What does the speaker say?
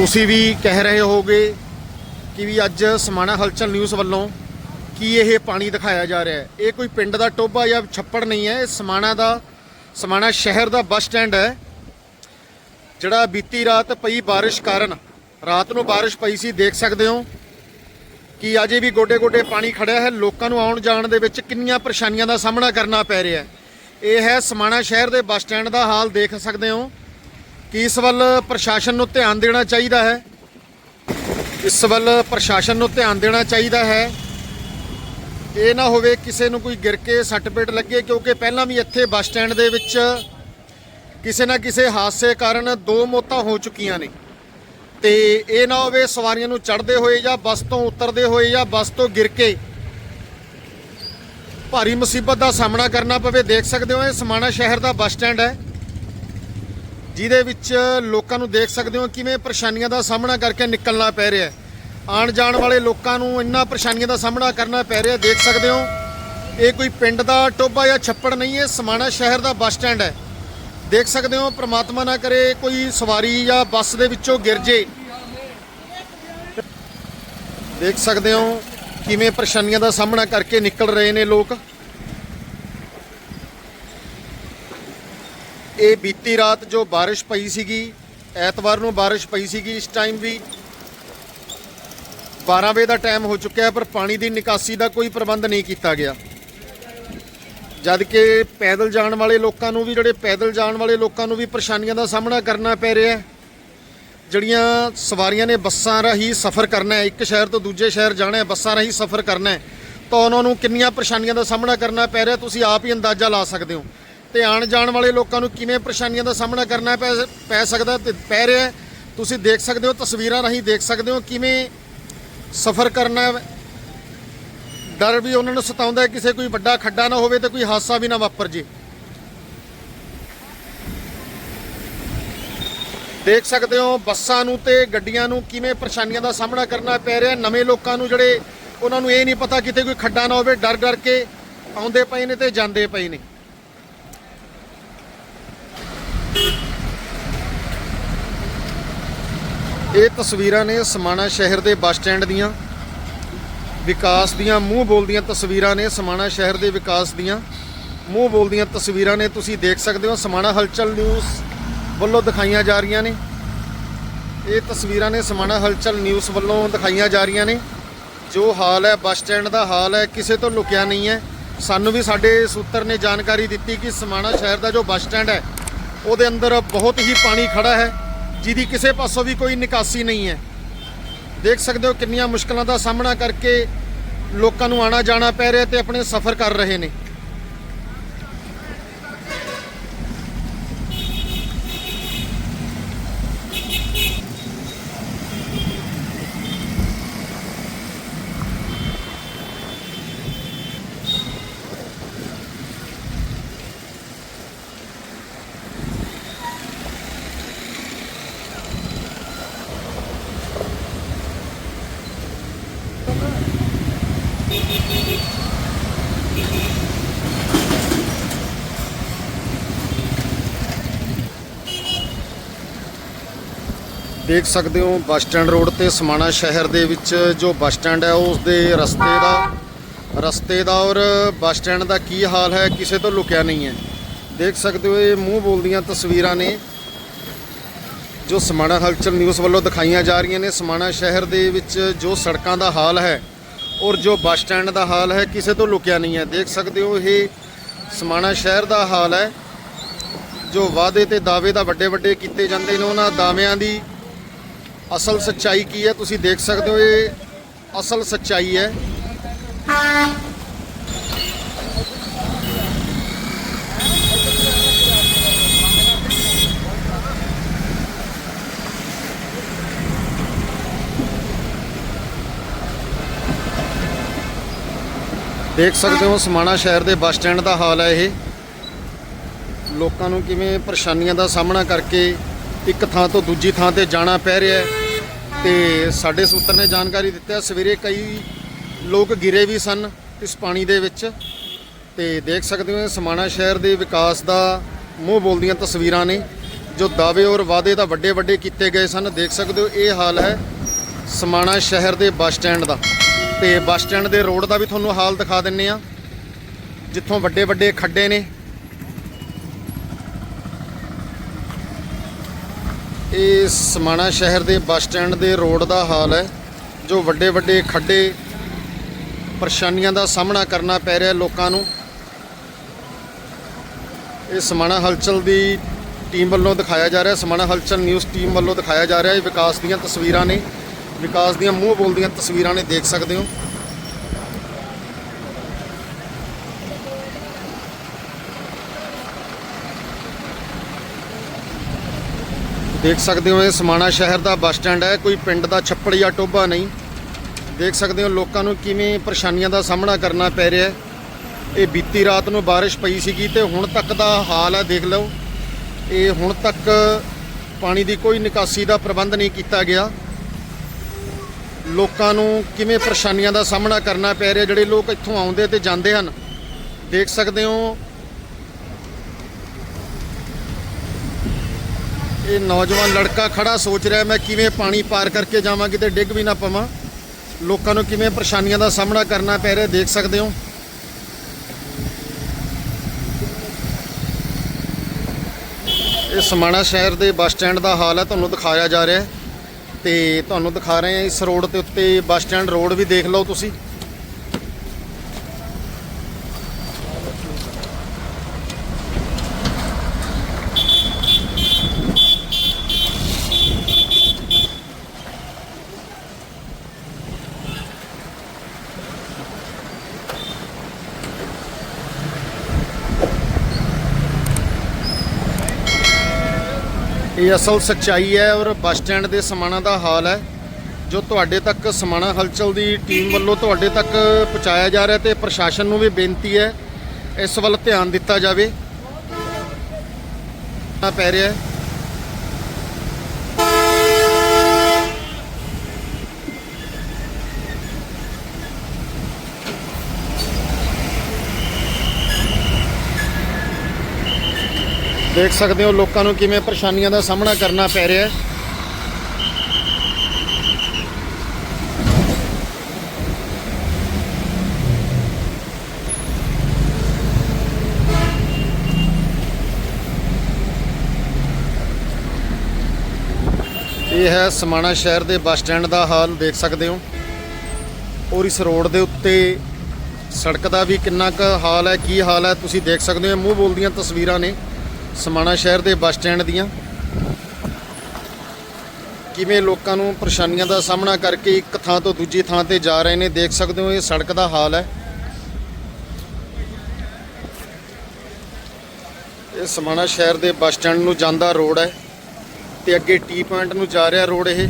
ਤੁਸੀਂ ਵੀ ਕਹਿ ਰਹੇ ਹੋਗੇ ਕਿ ਵੀ ਅੱਜ ਸਮਾਣਾ ਹਲਚਲ ਨਿਊਜ਼ ਵੱਲੋਂ ਕੀ ਇਹ ਪਾਣੀ ਦਿਖਾਇਆ ਜਾ ਰਿਹਾ ਹੈ? ਇਹ ਕੋਈ ਪਿੰਡ ਦਾ ਟੋਭਾ ਜਾਂ ਛੱਪੜ ਨਹੀਂ ਹੈ, ਇਹ ਸਮਾਣਾ ਦਾ, ਸਮਾਣਾ ਸ਼ਹਿਰ ਦਾ ਬੱਸ ਸਟੈਂਡ ਹੈ, ਜਿਹੜਾ ਬੀਤੀ ਰਾਤ ਪਈ ਬਾਰਿਸ਼ ਕਾਰਨ, ਰਾਤ ਨੂੰ ਬਾਰਿਸ਼ ਪਈ ਸੀ, ਦੇਖ ਸਕਦੇ ਹੋ ਕਿ ਅਜੇ ਵੀ ਗੋਡੇ-ਗੋਡੇ ਪਾਣੀ ਖੜਿਆ ਹੈ। ਲੋਕਾਂ ਨੂੰ ਆਉਣ ਜਾਣ ਦੇ ਵਿੱਚ ਕਿੰਨੀਆਂ ਪਰੇਸ਼ਾਨੀਆਂ ਦਾ ਸਾਹਮਣਾ ਕਰਨਾ ਪੈ ਰਿਹਾ ਹੈ। ਇਹ ਹੈ ਸਮਾਣਾ ਸ਼ਹਿਰ ਦੇ ਬੱਸ ਸਟੈਂਡ ਦਾ ਹਾਲ, ਦੇਖ ਸਕਦੇ ਹੋ ਕਿ ਇਸ ਵੱਲ ਪ੍ਰਸ਼ਾਸਨ ਨੂੰ ਧਿਆਨ ਦੇਣਾ ਚਾਹੀਦਾ ਹੈ? ਇਸ ਵੱਲ ਪ੍ਰਸ਼ਾਸਨ ਨੂੰ ਧਿਆਨ ਦੇਣਾ ਚਾਹੀਦਾ ਹੈ? ਇਹ ਨਾ ਹੋਵੇ ਕਿਸੇ ਨੂੰ ਕੋਈ ਗਿਰ ਕੇ ਸੱਟ ਪੇਟ ਲੱਗੇ, ਕਿਉਂਕਿ ਪਹਿਲਾਂ ਵੀ ਇੱਥੇ ਬੱਸ ਸਟੈਂਡ ਦੇ ਵਿੱਚ ਕਿਸੇ ਨਾ ਕਿਸੇ ਹਾਦਸੇ ਕਾਰਨ ਦੋ ਮੌਤਾਂ ਹੋ ਚੁੱਕੀਆਂ ਨੇ। ਤੇ ਇਹ ਨਾ ਹੋਵੇ ਸਵਾਰੀਆਂ ਨੂੰ ਚੜ੍ਹਦੇ ਹੋਏ ਜਾਂ ਬੱਸ ਤੋਂ ਉਤਰਦੇ ਹੋਏ ਜਾਂ ਬੱਸ ਤੋਂ ਗਿਰ ਕੇ ਭਾਰੀ ਮੁਸੀਬਤ ਦਾ ਸਾਹਮਣਾ ਕਰਨਾ ਪਵੇ। ਦੇਖ ਸਕਦੇ ਹੋ, ਇਹ ਸਮਾਣਾ ਸ਼ਹਿਰ ਦਾ ਬੱਸ ਸਟੈਂਡ ਹੈ। ਜਿਹਦੇ ਵਿੱਚ ਲੋਕਾਂ ਨੂੰ ਦੇਖ ਸਕਦੇ ਹੋ ਕਿਵੇਂ ਪਰੇਸ਼ਾਨੀਆਂ ਦਾ ਸਾਹਮਣਾ ਕਰਕੇ ਨਿਕਲਣਾ ਪੈ ਰਿਹਾ ਹੈ। ਆਉਣ ਜਾਣ ਵਾਲੇ ਲੋਕਾਂ ਨੂੰ ਇੰਨਾ ਪਰੇਸ਼ਾਨੀਆਂ ਦਾ ਸਾਹਮਣਾ ਕਰਨਾ ਪੈ ਰਿਹਾ ਦੇਖ ਸਕਦੇ ਹੋ, ਇਹ ਕੋਈ ਪਿੰਡ ਦਾ ਟੋਬਾ ਜਾਂ ਛੱਪੜ ਨਹੀਂ ਹੈ, ਸਮਾਣਾ ਸ਼ਹਿਰ ਦਾ ਬੱਸ ਸਟੈਂਡ ਹੈ। ਦੇਖ ਸਕਦੇ ਹੋ, ਪ੍ਰਮਾਤਮਾ ਨਾ ਕਰੇ ਕੋਈ ਸਵਾਰੀ ਜਾਂ ਬੱਸ ਦੇ ਵਿੱਚੋਂ ਗਿਰ ਜੇ। ਦੇਖ ਸਕਦੇ ਹੋ, ਕਿਵੇਂ ਪਰੇਸ਼ਾਨੀਆਂ ਦਾ ਸਾਹਮਣਾ ਕਰਕੇ ਨਿਕਲ ਰਹੇ ਨੇ ਲੋਕ। ਇਹ ਬੀਤੀ ਰਾਤ ਜੋ ਬਾਰਿਸ਼ ਪਈ ਸੀਗੀ, ਐਤਵਾਰ ਨੂੰ ਬਾਰਿਸ਼ ਪਈ ਸੀਗੀ ਇਸ ਟਾਈਮ ਵੀ। 12 ਵਜੇ ਦਾ ਟਾਈਮ ਹੋ ਚੁੱਕਿਆ ਹੈ, ਪਰ ਪਾਣੀ ਦੀ ਨਿਕਾਸੀ ਦਾ ਕੋਈ ਪ੍ਰਬੰਧ ਨਹੀਂ ਕੀਤਾ ਗਿਆ। ਜਦ ਕਿ ਪੈਦਲ ਜਾਣ ਵਾਲੇ ਲੋਕਾਂ ਨੂੰ ਵੀ, ਜਿਹੜੇ ਪੈਦਲ ਜਾਣ ਵਾਲੇ ਲੋਕਾਂ ਨੂੰ ਵੀ ਪਰੇਸ਼ਾਨੀਆਂ ਦਾ ਸਾਹਮਣਾ ਕਰਨਾ ਪੈ ਰਿਹਾ ਹੈ, ਜਿਹੜੀਆਂ ਸਵਾਰੀਆਂ ਨੇ ਬੱਸਾਂ ਰਾਹੀਂ ਸਫ਼ਰ ਕਰਨਾ ਹੈ, ਇੱਕ ਸ਼ਹਿਰ ਤੋਂ ਦੂਜੇ ਸ਼ਹਿਰ ਜਾਣਾ ਹੈ, ਬੱਸਾਂ ਰਾਹੀਂ ਸਫ਼ਰ ਕਰਨਾ ਹੈ, ਤਾਂ ਉਹਨਾਂ ਨੂੰ ਕਿੰਨੀਆਂ ਪਰੇਸ਼ਾਨੀਆਂ ਦਾ ਸਾਹਮਣਾ ਕਰਨਾ ਪੈ ਰਿਹਾ, ਤੁਸੀਂ ਆਪ ਹੀ ਅੰਦਾਜ਼ਾ ਲਾ ਸਕਦੇ ਹੋ। ਤੇ ਆਉਣ ਜਾਣ ਵਾਲੇ ਲੋਕਾਂ ਨੂੰ ਕਿਵੇਂ ਪਰੇਸ਼ਾਨੀਆਂ ਦਾ ਸਾਹਮਣਾ ਕਰਨਾ ਪੈ ਪੈ ਸਕਦਾ ਤੇ ਪੈ ਰਿਹਾ ਤੁਸੀਂ ਦੇਖ ਸਕਦੇ ਹੋ, ਤਸਵੀਰਾਂ ਰਾਹੀਂ ਦੇਖ ਸਕਦੇ ਹੋ ਕਿਵੇਂ ਸਫ਼ਰ ਕਰਨਾ ਡਰ ਵੀ ਉਹਨਾਂ ਨੂੰ ਸਤਾਉਂਦਾ ਹੈ, ਕਿਸੇ ਕੋਈ ਵੱਡਾ ਖੱਡਾ ਨਾ ਹੋਵੇ ਤੇ ਕੋਈ ਹਾਦਸਾ ਵੀ ਨਾ ਵਾਪਰ ਜੇ। ਦੇਖ ਸਕਦੇ ਹੋ, ਬੱਸਾਂ ਨੂੰ ਤੇ ਗੱਡੀਆਂ ਨੂੰ ਕਿਵੇਂ ਪਰੇਸ਼ਾਨੀਆਂ ਦਾ ਸਾਹਮਣਾ ਕਰਨਾ ਪੈ ਰਿਹਾ ਨਵੇਂ ਲੋਕਾਂ ਨੂੰ ਜਿਹੜੇ, ਉਹਨਾਂ ਨੂੰ ਇਹ ਨਹੀਂ ਪਤਾ ਕਿਤੇ ਕੋਈ ਖੱਡਾ ਨਾ ਹੋਵੇ ਡਰ ਡਰ ਕੇ ਆਉਂਦੇ ਪਏ ਨੇ ਤੇ ਜਾਂਦੇ ਪਏ ਨੇ। ਇਹ ਤਸਵੀਰਾਂ ਨੇ ਸਮਾਣਾ ਸ਼ਹਿਰ ਦੇ ਬੱਸ ਸਟੈਂਡ ਦੀਆਂ, ਵਿਕਾਸ ਦੀਆਂ, ਮੂੰਹ ਬੋਲਦੀਆਂ ਤਸਵੀਰਾਂ ਨੇ ਸਮਾਣਾ ਸ਼ਹਿਰ ਦੇ ਵਿਕਾਸ ਦੀਆਂ। ਮੂੰਹ ਬੋਲਦੀਆਂ ਤਸਵੀਰਾਂ ਨੇ ਤੁਸੀਂ ਦੇਖ ਸਕਦੇ ਹੋ, ਸਮਾਣਾ ਹਲਚਲ ਨਿਊਜ਼ ਵੱਲੋਂ ਦਿਖਾਈਆਂ ਜਾ ਰਹੀਆਂ ਨੇ। ਇਹ ਤਸਵੀਰਾਂ ਨੇ ਸਮਾਣਾ ਹਲਚਲ ਨਿਊਜ਼ ਵੱਲੋਂ ਦਿਖਾਈਆਂ ਜਾ ਰਹੀਆਂ ਨੇ। ਜੋ ਹਾਲ ਹੈ, ਬੱਸ ਸਟੈਂਡ ਦਾ ਹਾਲ ਹੈ, ਕਿਸੇ ਤੋਂ ਲੁਕਿਆ ਨਹੀਂ ਹੈ। ਸਾਨੂੰ ਵੀ ਸਾਡੇ ਸੂਤਰ ਨੇ ਜਾਣਕਾਰੀ ਦਿੱਤੀ ਕਿ ਸਮਾਣਾ ਸ਼ਹਿਰ ਦਾ ਜੋ ਬੱਸ ਸਟੈਂਡ ਹੈ, ਉਹਦੇ ਅੰਦਰ ਬਹੁਤ ਹੀ ਪਾਣੀ ਖੜਾ ਹੈ। ਜਿਹਦੀ ਕਿਸੇ ਪਾਸੋਂ ਵੀ ਕੋਈ ਨਿਕਾਸੀ ਨਹੀਂ ਹੈ। ਦੇਖ ਸਕਦੇ ਹੋ ਕਿੰਨੀਆਂ ਮੁਸ਼ਕਲਾਂ ਦਾ ਸਾਹਮਣਾ ਕਰਕੇ ਲੋਕਾਂ ਨੂੰ ਆਣਾ ਜਾਣਾ ਪੈ ਰਿਹਾ ਤੇ ਆਪਣੇ ਸਫ਼ਰ ਕਰ ਰਹੇ ਨੇ। ਦੇਖ ਸਕਦੇ ਹੋ ਬੱਸ ਸਟੈਂਡ ਰੋਡ ਤੇ ਸਮਾਣਾ ਸ਼ਹਿਰ ਦੇ ਵਿੱਚ ਜੋ ਬੱਸ ਸਟੈਂਡ ਹੈ, ਉਸ ਦੇ ਰਸਤੇ ਦਾ ਰਸਤੇ ਦਾ ਔਰ ਬੱਸ ਸਟੈਂਡ ਦਾ ਕੀ ਹਾਲ ਹੈ, ਕਿਸੇ ਤੋਂ ਲੁਕਿਆ ਨਹੀਂ ਹੈ। ਦੇਖ ਸਕਦੇ ਹੋ, ਇਹ ਮੂੰਹ ਬੋਲਦੀਆਂ ਤਸਵੀਰਾਂ ਨੇ, ਜੋ ਸਮਾਣਾ ਹਲਚਲ ਨਿਊਜ਼ ਵੱਲੋਂ ਦਿਖਾਈਆਂ ਜਾ ਰਹੀਆਂ ਨੇ। ਸਮਾਣਾ ਸ਼ਹਿਰ ਦੇ ਵਿੱਚ ਜੋ ਸੜਕਾਂ ਦਾ ਹਾਲ ਹੈ ਔਰ ਜੋ ਬੱਸ ਸਟੈਂਡ ਦਾ ਹਾਲ ਹੈ, ਕਿਸੇ ਤੋਂ ਲੁਕਿਆ ਨਹੀਂ ਹੈ। ਦੇਖ ਸਕਦੇ ਹੋ, ਇਹ ਸਮਾਣਾ ਸ਼ਹਿਰ ਦਾ ਹਾਲ ਹੈ, ਜੋ ਵਾਅਦੇ ਤੇ ਦਾਅਵੇ ਦਾ ਵੱਡੇ ਵੱਡੇ ਕੀਤੇ ਜਾਂਦੇ ਨੇ, ਉਹਨਾਂ ਦਾਅਵਿਆਂ ਦੀ ਅਸਲ ਸੱਚਾਈ ਕੀ ਹੈ? ਤੁਸੀਂ ਦੇਖ ਸਕਦੇ ਹੋ ਇਹ ਅਸਲ ਸੱਚਾਈ ਹੈ। ਦੇਖ ਸਕਦੇ ਹੋ ਸਮਾਣਾ ਸ਼ਹਿਰ ਦੇ ਬੱਸ ਸਟੈਂਡ ਦਾ ਹਾਲ ਹੈ ਇਹ। ਲੋਕਾਂ ਨੂੰ ਕਿਵੇਂ ਪਰੇਸ਼ਾਨੀਆਂ ਦਾ ਸਾਹਮਣਾ ਕਰਕੇ ਇੱਕ ਥਾਂ ਤੋਂ ਦੂਜੀ ਥਾਂ ਤੇ ਜਾਣਾ ਪੈ ਰਿਹਾ ਹੈ। ਤੇ ਸਾਡੇ ਸੂਤਰ ਨੇ ਜਾਣਕਾਰੀ ਦਿੱਤੀ ਸਵੇਰੇ ਕਈ ਲੋਕ ਗਿਰੇ ਵੀ ਸਨ ਇਸ ਪਾਣੀ ਦੇ ਵਿੱਚ। ਤੇ ਦੇਖ ਸਕਦੇ ਹੋ ਸਮਾਣਾ ਸ਼ਹਿਰ ਦੇ ਵਿਕਾਸ ਦਾ ਮੂੰਹ ਬੋਲਦੀਆਂ ਤਸਵੀਰਾਂ ਨੇ, ਜੋ ਦਾਅਵੇ ਔਰ ਵਾਅਦੇ ਤਾਂ ਵੱਡੇ ਵੱਡੇ ਕੀਤੇ ਗਏ ਸਨ। ਦੇਖ ਸਕਦੇ ਹੋ, ਇਹ ਹਾਲ ਹੈ ਸਮਾਣਾ ਸ਼ਹਿਰ ਦੇ ਬੱਸ ਸਟੈਂਡ ਦਾ। ਤੇ ਬੱਸ ਸਟੈਂਡ ਦੇ ਰੋਡ ਦਾ ਵੀ ਤੁਹਾਨੂੰ ਹਾਲ ਦਿਖਾ ਦਿੰਨੇ ਆ ਜਿੱਥੋਂ ਵੱਡੇ ਵੱਡੇ ਖੱਡੇ ਨੇ। ਇਹ ਸਮਾਣਾ ਸ਼ਹਿਰ ਦੇ ਬੱਸ ਸਟੈਂਡ ਦੇ ਰੋਡ ਦਾ ਹਾਲ ਹੈ, ਜੋ ਵੱਡੇ ਵੱਡੇ ਖੱਡੇ ਪਰੇਸ਼ਾਨੀਆਂ ਦਾ ਸਾਹਮਣਾ ਕਰਨਾ ਪੈ ਰਿਹਾ ਲੋਕਾਂ ਨੂੰ। ਇਹ ਸਮਾਣਾ ਹਲਚਲ ਦੀ ਟੀਮ ਵੱਲੋਂ ਦਿਖਾਇਆ ਜਾ ਰਿਹਾ, ਸਮਾਣਾ ਹਲਚਲ ਨਿਊਜ਼ ਟੀਮ ਵੱਲੋਂ ਦਿਖਾਇਆ ਜਾ ਰਿਹਾ, ਇਹ ਵਿਕਾਸ ਦੀਆਂ ਤਸਵੀਰਾਂ ਨੇ। ਵਿਕਾਸ ਦੀਆਂ ਮੂੰਹ ਬੋਲਦੀਆਂ ਤਸਵੀਰਾਂ ਨੇ, ਦੇਖ ਸਕਦੇ ਹੋ। ਦੇਖ ਸਕਦੇ ਹੋ ਇਹ ਸਮਾਣਾ ਸ਼ਹਿਰ ਦਾ ਬੱਸ ਸਟੈਂਡ ਹੈ, ਕੋਈ ਪਿੰਡ ਦਾ ਛੱਪੜ ਜਾਂ ਟੋਭਾ ਨਹੀਂ। ਦੇਖ ਸਕਦੇ ਹੋ ਲੋਕਾਂ ਨੂੰ ਕਿਵੇਂ ਪਰੇਸ਼ਾਨੀਆਂ ਦਾ ਸਾਹਮਣਾ ਕਰਨਾ ਪੈ ਰਿਹਾ ਹੈ। ਇਹ ਬੀਤੀ ਰਾਤ ਨੂੰ ਬਾਰਿਸ਼ ਪਈ ਸੀਗੀ ਤੇ ਹੁਣ ਤੱਕ ਦਾ ਹਾਲ ਹੈ, ਦੇਖ ਲਓ। ਇਹ ਹੁਣ ਤੱਕ ਪਾਣੀ ਦੀ ਕੋਈ ਨਿਕਾਸੀ ਦਾ ਪ੍ਰਬੰਧ ਨਹੀਂ ਕੀਤਾ ਗਿਆ। ਲੋਕਾਂ ਨੂੰ ਕਿਵੇਂ ਪਰੇਸ਼ਾਨੀਆਂ ਦਾ ਸਾਹਮਣਾ ਕਰਨਾ ਪੈ ਰਿਹਾ, ਜਿਹੜੇ ਲੋਕ ਇੱਥੋਂ ਆਉਂਦੇ ਤੇ ਜਾਂਦੇ ਹਨ। ਦੇਖ ਸਕਦੇ ਹੋ ਇਹ ਨੌਜਵਾਨ ਲੜਕਾ ਖੜਾ ਸੋਚ ਰਿਹਾ, ਮੈਂ ਕਿਵੇਂ ਪਾਣੀ ਪਾਰ ਕਰਕੇ ਜਾਵਾਂ ਕਿਤੇ ਡਿੱਗ ਵੀ ਨਾ ਪਵਾਂ? ਲੋਕਾਂ ਨੂੰ ਕਿਵੇਂ ਪਰੇਸ਼ਾਨੀਆਂ ਦਾ ਸਾਹਮਣਾ ਕਰਨਾ ਪੈ ਰਿਹਾ, ਦੇਖ ਸਕਦੇ ਹੋ? ਇਹ ਸਮਾਣਾ ਸ਼ਹਿਰ ਦੇ ਬੱਸ ਸਟੈਂਡ ਦਾ ਹਾਲ ਹੈ, ਤੁਹਾਨੂੰ ਦਿਖਾਇਆ ਜਾ ਰਿਹਾ ਹੈ ਤੇ ਤੁਹਾਨੂੰ ਦਿਖਾ ਰਹੇ ਹਾਂ ਇਸ ਰੋਡ ਦੇ ਉੱਤੇ ਬੱਸ ਸਟੈਂਡ, ਰੋਡ ਵੀ ਦੇਖ ਲਓ ਤੁਸੀਂ। ਇਹ ਅਸਲ ਸੱਚਾਈ ਹੈ ਔਰ ਬੱਸ ਸਟੈਂਡ ਦੇ ਸਮਾਣਾ ਦਾ ਹਾਲ ਹੈ, ਜੋ ਤੁਹਾਡੇ ਤੱਕ ਸਮਾਣਾ ਹਲਚਲ ਦੀ ਟੀਮ ਵੱਲੋਂ ਤੁਹਾਡੇ ਤੱਕ ਪਹੁੰਚਾਇਆ ਜਾ ਰਿਹਾ ਤੇ ਪ੍ਰਸ਼ਾਸਨ ਨੂੰ ਵੀ ਬੇਨਤੀ ਹੈ, ਇਸ ਵੱਲ ਧਿਆਨ ਦਿੱਤਾ ਜਾਵੇ। ਆ ਪੈ ਰਿਹਾ ਹੈ। ਦੇਖ ਸਕਦੇ ਹੋ ਲੋਕਾਂ ਨੂੰ ਕਿਵੇਂ ਪਰੇਸ਼ਾਨੀਆਂ ਦਾ ਸਾਹਮਣਾ ਕਰਨਾ ਪੈ ਰਿਹਾ ਹੈ। ਇਹ ਹੈ ਸਮਾਣਾ ਸ਼ਹਿਰ ਦੇ ਬੱਸ ਸਟੈਂਡ ਦਾ ਹਾਲ, ਦੇਖ ਸਕਦੇ ਹੋ। ਔਰ ਇਸ ਰੋਡ ਦੇ ਉੱਤੇ ਸੜਕ ਦਾ ਵੀ ਕਿੰਨਾ ਕੁ ਹਾਲ ਹੈ, ਕੀ ਹਾਲ ਹੈ, ਤੁਸੀਂ ਦੇਖ ਸਕਦੇ ਹੋ। ਮੂੰਹ ਬੋਲਦੀਆਂ ਤਸਵੀਰਾਂ ਨੇ। ਸਮਾਣਾ ਸ਼ਹਿਰ ਦੇ ਬੱਸ ਸਟੈਂਡ ਦੀਆਂ। ਕਿਵੇਂ ਲੋਕਾਂ ਨੂੰ ਪਰੇਸ਼ਾਨੀਆਂ ਦਾ ਸਾਹਮਣਾ ਕਰਕੇ ਇੱਕ ਥਾਂ ਤੋਂ ਦੂਜੀ ਥਾਂ ਤੇ ਜਾ ਰਹੇ ਨੇ, ਦੇਖ ਸਕਦੇ ਹੋ ਇਹ ਸੜਕ ਦਾ ਹਾਲ ਹੈ। ਇਹ ਸਮਾਣਾ ਸ਼ਹਿਰ ਦੇ ਬੱਸ ਸਟੈਂਡ ਨੂੰ ਜਾਂਦਾ ਰੋਡ ਹੈ ਤੇ ਅੱਗੇ ਟੀ ਪੁਆਇੰਟ ਨੂੰ ਜਾ ਰਿਹਾ ਰੋਡ ਇਹ।